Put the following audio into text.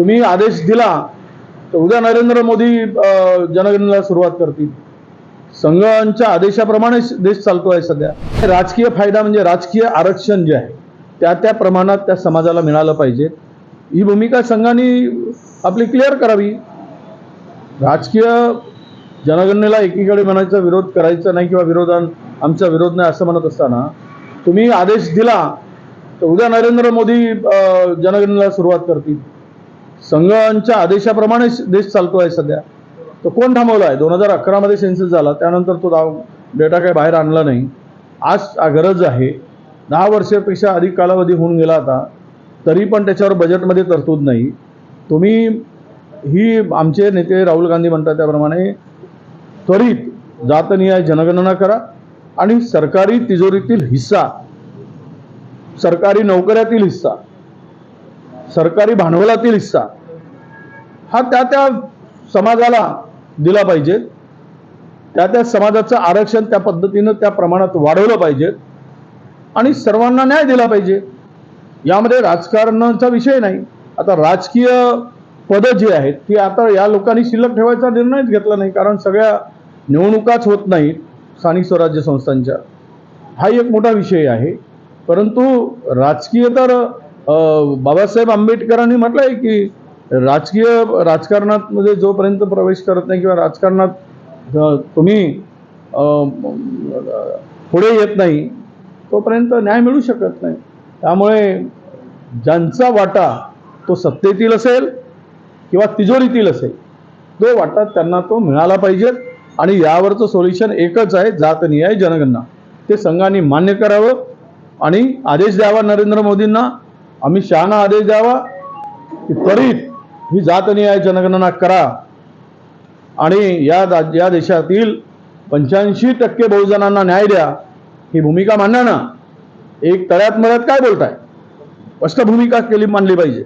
तुम्ही आदेश दिला तर उद्या नरेंद्र मोदी जनगणनेला सुरुवात करतील. संघांच्या आदेशाप्रमाणे देश चालतो आहे सध्या. राजकीय फायदा म्हणजे राजकीय आरक्षण जे आहे त्या त्या प्रमाणात त्या समाजाला मिळालं पाहिजे. ही भूमिका संघाने आपली क्लिअर करावी. राजकीय जनगणनेला एकीकडे म्हणायचा विरोध करायचा नाही किंवा विरोधान आमचा विरोध नाही असं म्हणत असताना तुम्ही आदेश दिला तर उद्या नरेंद्र मोदी जनगणनेला सुरुवात करतील. संघांच्या आदेशाप्रमाणे देश चालतो आहे सध्या. तो कोण थांबवला आहे दोन हजार अकरामध्ये सेन्सस झाला. त्यानंतर तो दाव डेटा काही बाहेर आणला नाही. आज गरज आहे. दहा वर्षापेक्षा अधिक कालावधी होऊन गेला आता. तरी पण त्याच्यावर बजेटमध्ये तरतूद नाही. तुम्ही ही आमचे नेते राहुल गांधी म्हणतात त्याप्रमाणे त्वरित जातनिहाय जनगणना करा आणि सरकारी तिजोरीतील हिस्सा सरकारी नोकऱ्यातील हिस्सा सरकारी भांडवलातील हिस्सा हा त्या त्या समाजाला दिला पाहिजे. त्या त्या समाजाचं आरक्षण त्या पद्धतीनं त्या प्रमाणात वाढवलं पाहिजे. आणि सर्वांना न्याय दिला पाहिजे. यामध्ये राजकारणाचा विषय नाही. आता राजकीय पदं जी आहेत ती आता या लोकांनी शिल्लक ठेवायचा निर्णयच घेतला नाही. कारण सगळ्या निवडणुकाच होत नाहीत स्थानिक स्वराज्य संस्थांच्या. हा एक मोठा विषय आहे. परंतु राजकीय तर बाबासाहेब आंबेडकरांनी म्हटलं आहे की राजकीय राजकारणात मध्ये जोपर्यंत प्रवेश करत नाही किंवा राजकारणात तुम्ही पुढे येत नाही तोपर्यंत न्याय मिळू शकत नाही. त्यामुळे ज्यांचा वाटा तो सत्तेतील असेल किंवा तिजोरीतील असेल तो वाटा त्यांना तो मिळाला पाहिजे आणि यावरचं सोल्युशन एकच आहे जातनिहाय जनगणना. ते संघाने मान्य करावं आणि आदेश द्यावा नरेंद्र मोदींना अमित शहाना आदेश द्यावा की त्वरित ही जातनिहाय जनगणना करा. आणि या या देशातील पंच्याऐंशी टक्के बहुजनांना न्याय द्या. ही भूमिका मांडा ना. एक तळ्यात मळ्यात काय बोलताय? स्पष्ट भूमिका केली मांडली पाहिजे.